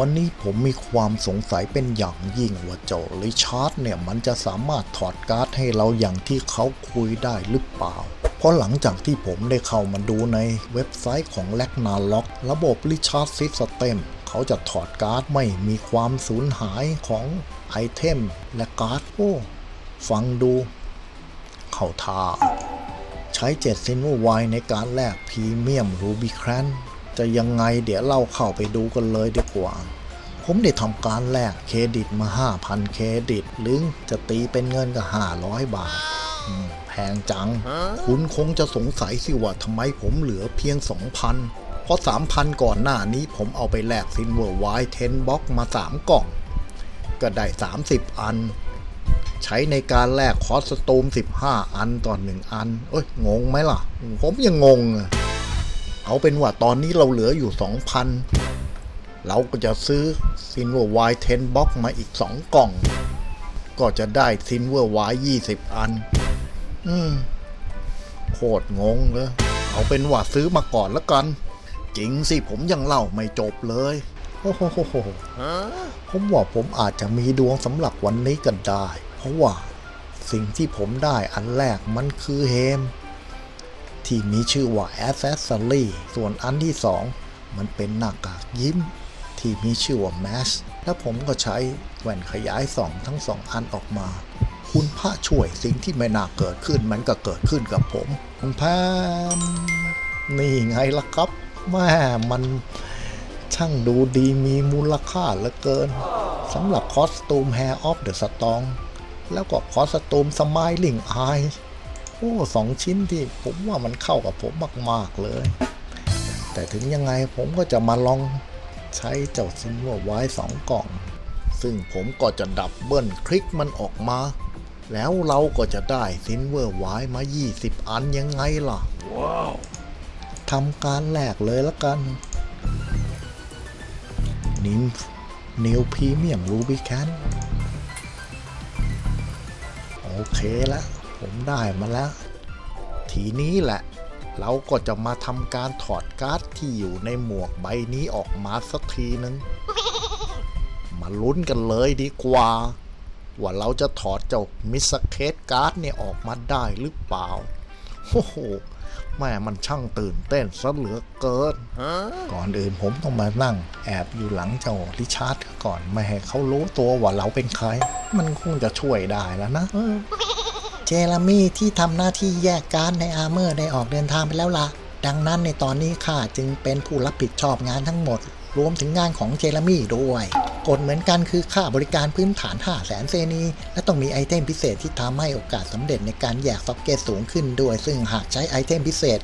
วันนี้ผมมีความสงสัยเป็นอย่างยิ่งว่าเจ้าริชาร์ดเนี่ยมันจะสามารถถอดการ์ดให้เราอย่างที่เขาคุยได้หรือเปล่า เพราะหลังจากที่ผมได้เข้ามาดูในเว็บไซต์ของแลกนาล็อกระบบริชาร์ดซิสเต็มเขาจะถอดการ์ดไม่มีความสูญหายของไอเทมและการ์ดโอ้ฟังดู เข้าท่าใช้เจ็ดซินเวไวในการแลกพรีเมียมรูบิแครน จะยังไงเดี๋ยวเราเข้าไปดูกันเลยดีกว่า ผมได้ทำการแลกเครดิตมา 5,000 เครดิต หรือจะตีเป็นเงินก็ 500 บาทแพงจัง คุณคงจะสงสัยสิว่าทำไมผมเหลือเพียง 2,000 เพราะ 3,000 ก่อนหน้านี้ผมเอาไปแลกซินเวอร์ไว10บล็อกมา 3 กล่อง ก็ได้ 30 อัน ใช้ในการแลกคอสตูม 15 อันต่อหนึ่งอัน เอ้ย งงไหมล่ะ ผมยังงงอะ เอาเป็นว่าตอนนี้เราเหลืออยู่ 2,000 เราก็จะซื้อซินเวอร์ไว10บ็อกมาอีก 2 กล่อง ก็จะได้ซินเวอร์ไว20 อัน อืมโคตรงงเลยเอาเป็นว่าซื้อมาก่อนแล้วกัน จริงสิผมยังเล่าไม่จบเลยโอ้โหผมว่าผมอาจจะมีดวงสำหรับวันนี้ก็ได้ เพราะว่าสิ่งที่ผมได้อันแรกมันคือเฮม ที่มีชื่อว่า Accessory ส่วนอันที่สองมันเป็นหน้ากากยิ้ม ที่มีชื่อว่า Mask แล้วผมก็ใช้แว่นขยายส่องทั้งสองอันออกมา คุณพระช่วยสิ่งที่ไม่น่าเกิดขึ้นมันก็เกิดขึ้นกับผมคุณแพมนี่ไงล่ะครับแม่มันช่างดูดีมีมูลค่าเหลือเกินสำหรับคอสตูม Hair of the Storm แล้วก็คอสตูม Smiling Eye โอ้สองชิ้นที่ผมว่ามันเข้ากับผมมาก ๆ เลย แต่ถึงยังไงผมก็จะมาลองใช้เจ้าซินเวอร์ไว้สองกล่อง ซึ่งผมก็จะดับเบิลคลิกมันออกมา แล้วเราก็จะได้ซินเวอร์ไว้มา 20 อันยังไงล่ะทำการแลกเลยละกันนิมนิวพรีเมียมรูบิแคนโอเคแล้ว ผมได้มาแล้ว ทีนี้แหละ เราก็จะมาทำการถอดการ์ดที่อยู่ในหมวกใบนี้ออกมาสักทีนึง มาลุ้นกันเลยดีกว่า ว่าเราจะถอดเจ้ามิสเคสการ์ดเนี่ยออกมาได้หรือเปล่าโอ้โหแม่มันช่างตื่นเต้นซะเหลือเกิน ก่อนอื่นผมต้องมานั่ง แอบอยู่หลังเจ้าริชาร์ดก่อน ไม่ให้เขารู้ตัวว่าเราเป็นใคร มันคงจะช่วยได้แล้วนะ เออเจลามี่ที่ทำหน้าที่แยกการในอาร์เมอร์ได้ออกเดินทางไปแล้วล่ะ ดังนั้นในตอนนี้ข้าจึงเป็นผู้รับผิดชอบงานทั้งหมด รวมถึงงานของเจลามี่ด้วยกฎเหมือนกันคือค่าบริการพื้นฐาน 5 0 0แสนเซนี และต้องมีไอเทมพิเศษที่ทำให้โอกาสสำเร็จในการแยกซ็อกเก็ตสูงขึ้นด้วย ซึ่งหากใช้ไอเทมพิเศษ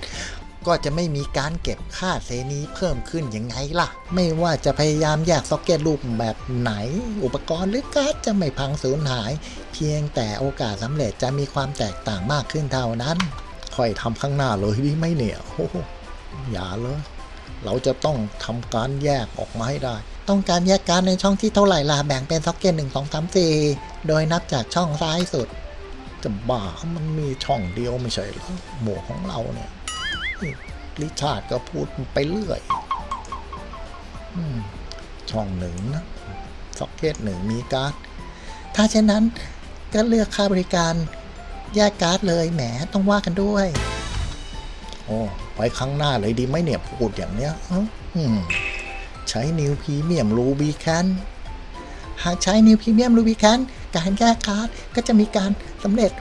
ก็จะไม่มีการเก็บค่าเซนีเพิ่มขึ้นยังไงล่ะ ไม่ว่าจะพยายามแยกซ็อกเก็ตรูปแบบไหน อุปกรณ์หรือการ์ดจะไม่พังสูญหาย เพียงแต่โอกาสสำเร็จจะมีความแตกต่างมากขึ้นเท่านั้นค่อยทำข้างหน้าเลยดีไหมเนี่ยโอ้โหอย่าเลย เราจะต้องทำการแยกออกมาให้ได้ ต้องการแยกการในช่องที่เท่าไหร่ล่ะแบ่งเป็นซ็อกเก็ตหนึ่งสองสามสี่โดยนับจากช่องซ้ายสุดจะบ้ามันมีช่องเดียวไม่ใช่หรอหมวกของเราเนี่ย นี่ริชาร์ดก็พูดไปเรื่อยอช่องหนึ่งนะซ็อกเก็ตหนึ่งมีการ์ด ถ้าเช่นนั้นก็เลือกค่าบริการแยกการ์ดเลยแหมต้องว่ากันด้วย โอ้ไว้ครั้งหน้าเลยดีไหมเนี่ยพูดอย่างเนี้ยอืมใช้นิวพรีเมียมรูบีแคนหากใช้นิวพรีเมียมรูบีแคนการแยกการ์ดก็จะมีการสำเร็จ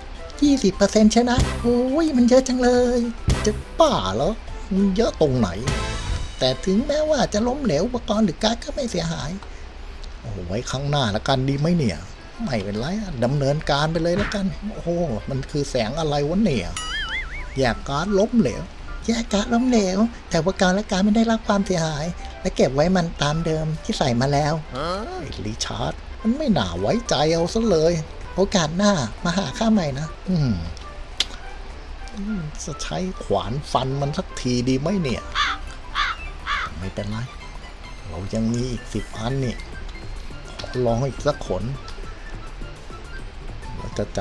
20%ชนะโอ้ยมันเยอะจังเลย จะป่าเหรอ มันเยอะตรงไหน แต่ถึงแม้ว่าจะล้มเหลวอุปกรณ์หรือการ์ดก็ไม่เสียหาย โอ้ไว้ครั้งหน้าละกันดีไหมเนี่ย ไม่เป็นไรอะดำเนินการไปเลยแล้วกัน โอ้โห มันคือแสงอะไรวะเนี่ยแยกการ์ดล้มเหลวแยกการ์ดล้มเหลว แต่ว่าการและการไม่ได้รับความเสียหาย และเก็บไว้มันตามเดิมที่ใส่มาแล้วไอ้ริชาร์ดมันไม่น่าไว้ใจเอาซะเลย โอกาสหน้ามาหาข้าใหม่นะ อืม จะใช้ขวานฟันมันสักทีดีไหมเนี่ย ไม่เป็นไร เรายังมีอีกสิบอันนี่ขอลองอีกสักขน เราจะจ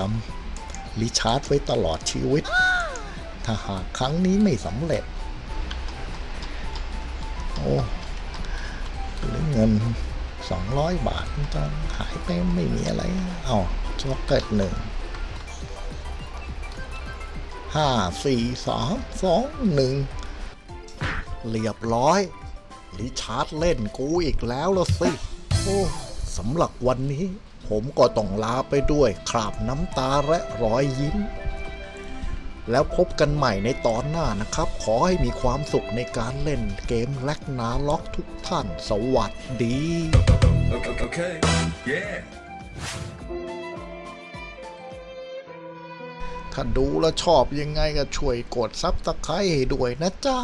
ำริชาร์ดไว้ตลอดชีวิต ถ้าหากครั้งนี้ไม่สำเร็จ โอ้เหลือเงิน200บาทมันจะหายไปไม่มีอะไร เอ้าช็อกเกิดหนึ่ง ห้าสี่สามสองหนึ่งเรียบร้อยริชาร์ดเล่นกูอีกแล้วละสิ โอ้สำหรับวันนี้ ผมก็ต้องลาไปด้วยคราบน้ำตาและรอยยิ้ม แล้วพบกันใหม่ในตอนหน้านะครับ ขอให้มีความสุขในการเล่นเกมแลกนาล็อกทุกท่าน สวัสดี Okay. okay. Yeah. ถ้าดูแล้วชอบยังไงก็ช่วยกดซับสไครต์ให้ด้วยนะจ๊ะ